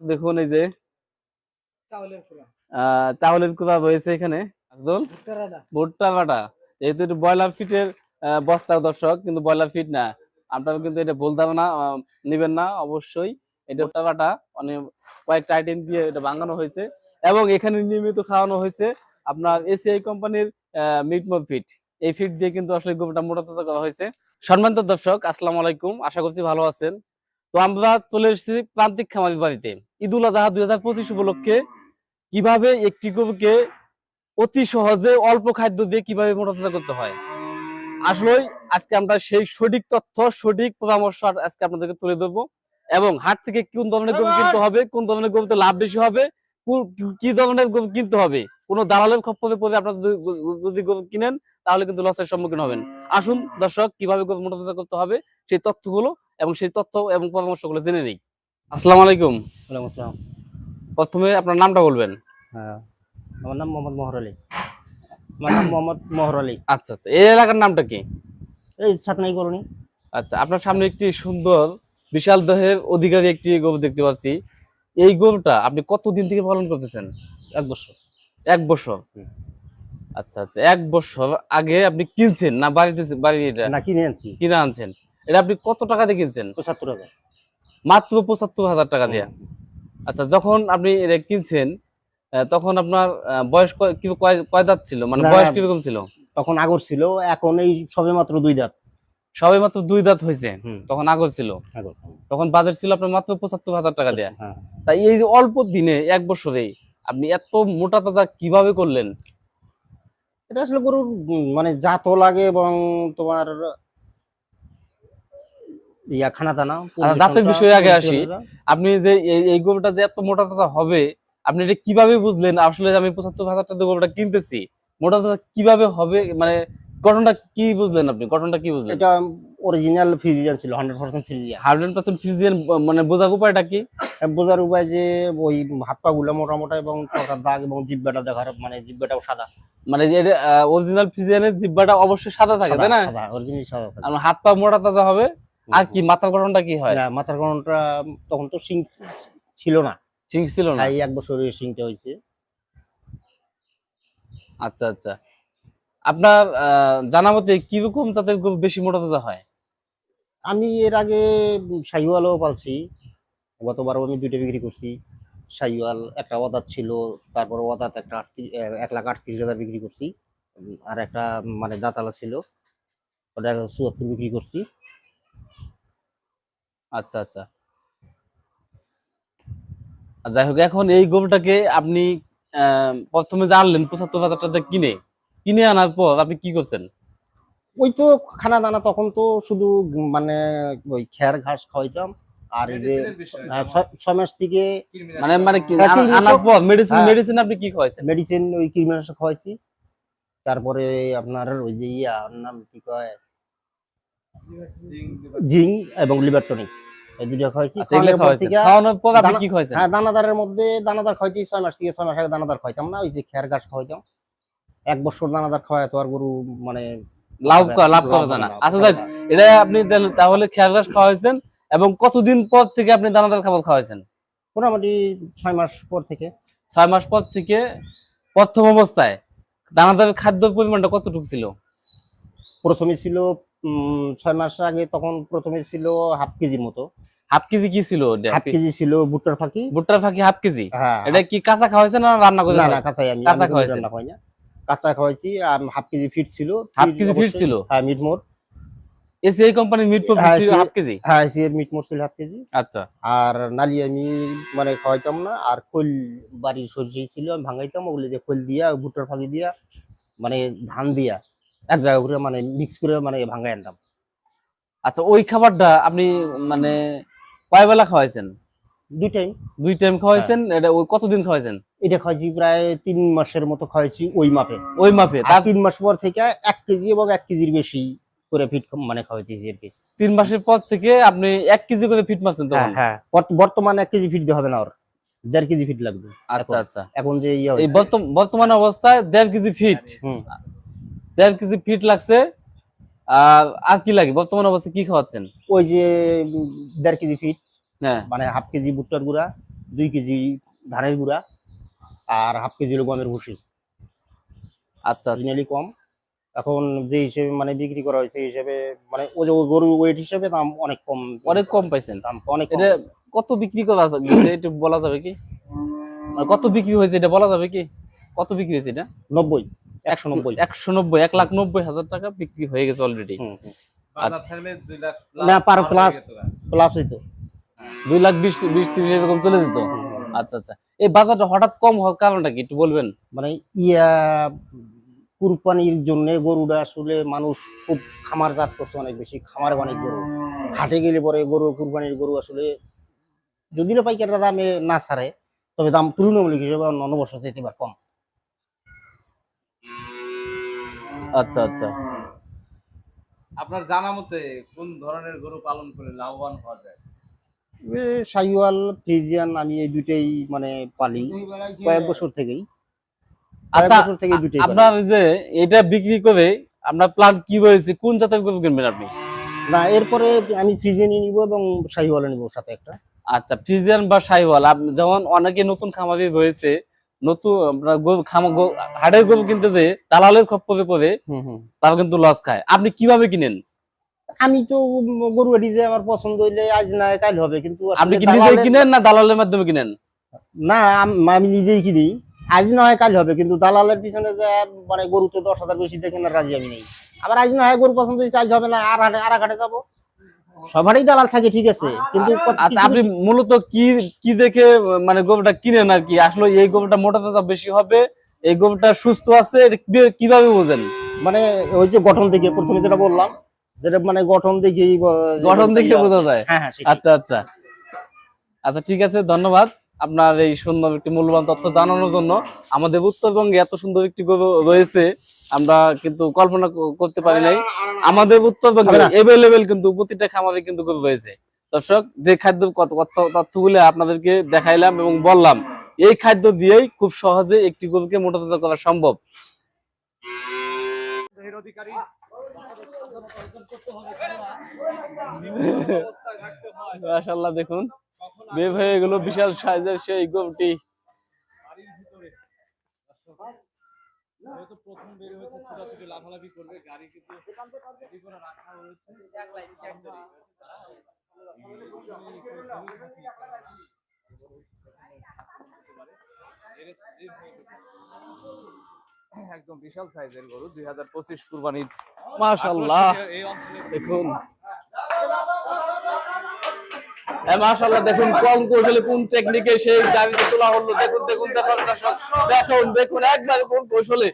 দেখুন এই যে চাউলের কুড়া রয়েছে এখানে ভুট্টা বাটা যেহেতু এটা ব্রয়লার ফিটের বস্তা দর্শক কিন্তু ব্রয়লার ফিট না। আপনারা কিন্তু এটা ভুল ধারণা নিবেন না অবশ্যই। এটা ভুট্টা বাটা অনেক কয়েকটা আইটেম দিয়ে এটা বানানো হয়েছে। এবং এখানে নিয়মিত খাওয়ানো হয়েছে আপনার এসিআই কোম্পানির মিট মো ফিট এই ফিট দিয়ে কিন্তু আসলে গরুটা মোটা তাজা করা হয়েছে। সম্মানিত দর্শক আসসালামু আলাইকুম। আশা করছি ভালো আছেন। তো আমরা চলে এসেছি প্রান্তিক খামারির বাড়িতে। ঈদুল আজহা দুই হাজার পঁচিশ উপলক্ষে কীভাবে একটি গরুকে অতি সহজে অল্প খাদ্য দিয়ে কীভাবে মোটা করতে হয়? আসলে আজকে আমরা সেই সঠিক তথ্য সঠিক পরামর্শ আজকে আপনাদেরকে তুলে ধরবো এবং হাট থেকে কোন ধরনের গরু কিনতে হবে কোন ধরনের গরুতে লাভ বেশি হবে কি- ধরনের গরু কিনতে হবে কোন দালালের খপ্পরে পড়ে আপনারা যদি যদি গরু কিনেন তাহলে কিন্তু লসের সম্মুখীন হবেন। আসুন দর্শক কীভাবে গরু মোটা করতে হবে সেই তথ্যগুলো এবং সেই তথ্য এবং পরামর্শগুলো জেনে নেই। আসসালামু আলাইকুম। ওয়ালাইকুম আসসালাম। প্রথমে আপনার নামটা বলবেন। হ্যাঁ আমার নাম মোহাম্মদ মোহর আলী। আমার নাম মোহাম্মদ মোহর আলী। আচ্ছা আচ্ছা। এই এলাকার নামটা কি? এই ছাতনাই কলোনি। আচ্ছা আপনার সামনে একটি সুন্দর বিশাল দেহের অধিকারী একটি গরু দেখতে পাচ্ছি। এই গরুটা আপনি কতদিন থেকে পালন করতেছেন? এক বছর। এক বছর? আচ্ছা আচ্ছা। এক বছর আগে আপনি কিনছেন না বাড়িতে বাড়ি না কিনে আনছি। কিনে আনছেন। এটা আপনি কত টাকা দিয়ে কিনছেন? পঁচাত্তর হাজার। মাত্র পঁচাত্তর হাজার টাকা দিয়ে। আচ্ছা যখন আপনি এটা কিনছেন তখন আপনার বয়স কয়- দাঁত ছিল? মানে বয়স কীরকম ছিল? তখন আগর ছিল এখন এই সবে মাত্র দুই দাঁত। সবে মাত্র দুই দাঁত হয়েছে। তখন আগর ছিল। তখন বাজার ছিল আপনার মাত্র পঁচাত্তর হাজার টাকা দেয়া। হ্যাঁ। তাই এই যে অল্প দিনে এক বছরে আপনি এত মোটা তাজা কীভাবে করলেন? এটা আসলে গরুর মানে জাতও লাগে এবং তোমার ইয়া দানা আচ্ছা, জাতের বিষয়ে আগে আসি। আপনি যে এই- গরুটা যে এত মোটা তাজা হবে আপনি এটা কীভাবে বুঝলেন? আসলে আমি পঁচাত্তর হাজার টাকা গরুটা কিনতেছি মোটা তাজা কীভাবে হবে? মানে গঠনটা কি বুঝলেন আপনি? গঠনটা কি বুঝলেন? এটা অরিজিনাল ফ্রিজিয়ান ছিল hundred percent Friesian hundred percent Friesian মানে বোঝার উপায়টা কি? বোঝার উপায় যে ওই হাত পা গুলা মোটা মোটা এবং চটার দাগ এবং জিব্বাটা দেখার মানে জিব্বাটাও সাদা। মানে যে অরিজিনাল ফিজিয়ানের জিব্বাটা অবশ্যই সাদা থাকে তাই না? সাদা অরিজিনাল সাদা থাকে। হাত পা মোটা তাজা হবে আর কি মাথার গঠনটা কি হয়? না, মাথার গণনটা তখন তো সিং ছিল না। ঠিক ছিল না। এই এক বছরের সিংটা হয়েছে। আচ্ছা আচ্ছা। আপনার জানা মতে কীরকম জাতের গরু বেশি মোটা তাজা হয়? আমি এর আগে শাহিওয়ালও পালছি। গতবারও আমি দুইটা বিক্রি করছি। শাহিওয়াল একটা ওদাত ছিল তারপর ওদাত একটা আটত্রিশ এক লাখ আটত্রিশ হাজার বিক্রি করছি। আর একটা মানে দাঁতালা ছিল ওটা একটা চুয়াত্তর বিক্রি করছি। আচ্ছা আচ্ছা। যাই হোক এখন এই গরুটাকে আপনি আহ, প্রথমে জানলেন পঁচাত্তর হাজার টাকা কিনে কিনে আনার পর আপনি কি করছেন? ওই তো খানা দানা তখন তো শুধু মানে ওই খেয়ার ঘাস খাওয়াইতাম আর এই যে আহ, ছয়- মাস থেকে মানে মানে হ্যাঁ, আনার পর মেডিসিন হ্যাঁ। মেডিসিন আপনি কি খাওয়াইছেন? মেডিসিন ওই কীটনাশক খাওয়াইছি। তারপরে আপনার ওই যে ইয়া নাম কি কয়? জিঙ্ক এবং লিভার টনিক এই দুটো খাওয়াইছি। আচ্ছা খাওয়ানোর পর খাওয়াইছেন থেকে- খাওয়ানোর পর আপনি কি খাওয়াইছেন? হ্যাঁ দানাদারের মধ্যে দানাদার খাওয়াইছি ছয় মাস থেকে ছয় মাস আগে দানাদার না ওই যে খেয়ার ঘাস খাওয়াইতাম। এক বছর দানাদার খাওয়ায় তো আর গরু মানে লাভ লাভ যায় না। আচ্ছা যাক এটা আপনি তাহলে ঘাস খাওয়াইছেন এবং কতদিন পর থেকে আপনি দানাদার খাবার খাওয়াইছেন? মোটামুটি ছয় মাস পর থেকে। ছয় মাস পর থেকে প্রথম অবস্থায় দানাদারের খাদ্য পরিমাণটা কতটুকু ছিল? প্রথমে ছিল ছয় মাস আগে তখন প্রথমে ছিল হাফ কেজির মতো। হাফ কেজি কি ছিল? হাফ কেজি ছিল ভুট্টার ফাঁকি। ভুট্টার ফাঁকি হাফ কেজি? হ্যাঁ। এটা কি কাঁচা খাওয়াইছেন না রান্না করে না না কাঁচাই আমি কাঁচা কোনো রান্না খাই না। কাঁচা খাওয়াইছি আর হাফ কেজি ফিট ছিল। হাফ কেজি ফিট ছিল? হ্যাঁ মিট মোর এসিআই কোম্পানির মিট প্রফিট হ্যাঁ, ছিল হাফ কেজি? হ্যাঁ এর মিট মোর ছিল হাফ কেজি। আচ্ছা। আর নালি আমি মানে খাওয়াইতাম না আর খোল বাড়ির সরষে ছিল আমি ভাঙাইতাম ওগুলো দিয়ে খোল দিয়া ভুট্টার ফাঁকি দিয়া মানে ধান দিয়া। এক জায়গা করে মানে মিক্স করে মানে ভাঙাই আনতাম। আচ্ছা ওই খাবারটা আপনি মানে কয় বেলা খাওয়াইছেন? দুই টাইম দুই টাইম খাওয়াইছেন? এটা ওই কতদিন খাওয়াইছেন? এটা খাইছি প্রায় তিন মাসের মতো খাইছি ওই মাপে। ওই মাপে তার তিন মাস পর থেকে এক কেজি এবং এক কেজির বেশি করে ফিট মানে খাওয়াইতেছি আর কি। তিন মাসের পর থেকে আপনি এক কেজি করে ফিট মারছেন হ্যাঁ তখন হ্যাঁ বর্তমানে এক কেজি ফিট দিতে হবে না ওর। দেড় কেজি ফিট লাগবে। আচ্ছা আচ্ছা। এখন যে ইয়ে বর্তমান অবস্থায় দেড় কেজি ফিট দেড় কেজি ফিট লাগছে। আর আর কি লাগে? বর্তমান অবস্থায় কি খাওয়াচ্ছেন? ওই যে দেড় কেজি ফিট হ্যাঁ। মানে হাফ কেজি ভুট্টার গুঁড়া দুই কেজি ধানের গুঁড়া আর হাফ কেজি হলো গমের ভুসি। আচ্ছা আচ্ছা। কম। এখন যে হিসেবে মানে বিক্রি করা হয়েছে হিসেবে মানে ও যে গরুর ওয়েট হিসেবে দাম অনেক কম। অনেক কম পাইছেন? দাম অনেক এটা কত বিক্রি করা গেছে একটু বলা যাবে কি? মানে কত বিক্রি হয়েছে এটা বলা যাবে কি? কত বিক্রি হয়েছে এটা? নব্বই। একশো নব্বই। একশো নব্বই এক লাখ নব্বই হাজার টাকা বিক্রি হয়ে গেছে অলরেডি না, পার। হয়ে। প্লাস হইতো। দুই লাখ বিশ বিশ তিরিশ এরকম চলে যেত? আচ্ছা আচ্ছা। এই বাজারটা হঠাৎ কম হওয়ার কারণটা কি? একটু বলবেন। মানে ইয়া কুরবানির জন্য গরুটা আসলে মানুষ খুব খামার জাত করছে অনেক বেশি খামার অনেক গরু। হাটে গেলে পরে গরু কুরবানির গরু আসলে যদি না পাইকাররা দামে না ছাড়ে তবে দাম তুলনামূলক হিসেবে অন্য বছর এবার কম। আচ্ছা আচ্ছা। আপনার জানা মতে কোন ধরনের গরু পালন করে লাভবান হওয়া যায়? সাইওয়াল ফ্রিজিয়ান আমি এই দুইটাই মানে পালি। কয়েক বছর থেকেই। আচ্ছা বছর থেকে পালি। আপনার যে এটা বিক্রি করে আপনার প্ল্যান কি রয়েছে কোন জাতের গরু কিনবেন আপনি? না এরপরে আমি ফ্রিজিয়ানই নিব এবং সাইওয়াল নিব সাথে একটা। আচ্ছা ফ্রিজিয়ান বা আপনি যেমন অনেকে নতুন খামারি রয়েছে নতুন হাটের গরু কিনতে যে দালালের পড়ে কিন্তু লস খায়। আপনি কীভাবে কিনেন? আমি তো গরু যে আমার পছন্দ হইলে আজ না কাল হবে কিন্তু আপনি কি নিজেই কিনেন না দালালের মাধ্যমে কিনেন? না আমি নিজেই কিনি। আজ না হয় কাল হবে কিন্তু দালালের পিছনে যে মানে গরু তো দশ হাজার বেশি দেখে না রাজি আমি নেই। আবার আজ না হয় গরু পছন্দ হয়েছে আজ হবে না আর হাটে আর হাটে যাব। সবারই দালাল থাকে ঠিক আছে। কিন্তু আচ্ছা আপনি মূলত কি কি দেখে মানে গরুটা কিনে আর কি? আসলে এই গরুটা মোটা তাজা বেশি হবে এই গরুটা সুস্থ আছে কীভাবে বোঝেন? মানে ওই যে গঠন থেকে প্রথমে যেটা বললাম যেটা মানে গঠন দেখে গঠন দেখে বোঝা যায়? হ্যাঁ হ্যাঁ আচ্ছা আচ্ছা। আচ্ছা ঠিক আছে ধন্যবাদ। আপনার এই সুন্দর একটি মূল্যবান তথ্য জানানোর জন্য আমাদের উত্তরবঙ্গে এত সুন্দর একটি গরু রয়েছে আমরা কিন্তু কল্পনা করতে পারি নাই। আমাদের উত্তরবঙ্গে এভেলেবেল কিন্তু প্রতিটা খামারে কিন্তু গরু রয়েছে। দর্শক যে খাদ্য তথ্যগুলো আপনাদেরকে দেখাইলাম এবং বললাম এই খাদ্য দিয়েই খুব সহজে একটি গরুকে মোটা তাজা করা সম্ভব। মাশাআল্লাহ দেখুন। বের হয়ে গেল বিশাল সাইজের সেই গরুটি একদম বিশাল সাইজের গরু দুই হাজার পঁচিশ কুরবানির। আকর্ষণীয় দেখুন। মাশাআল্লাহ, দেখুন, কম কৌশলে কোন টেকনিকে সেই গাড়িতে তোলা হলো। দেখুন দেখুন দেখুন দেখুন দেখুন, একবার কোন কৌশলে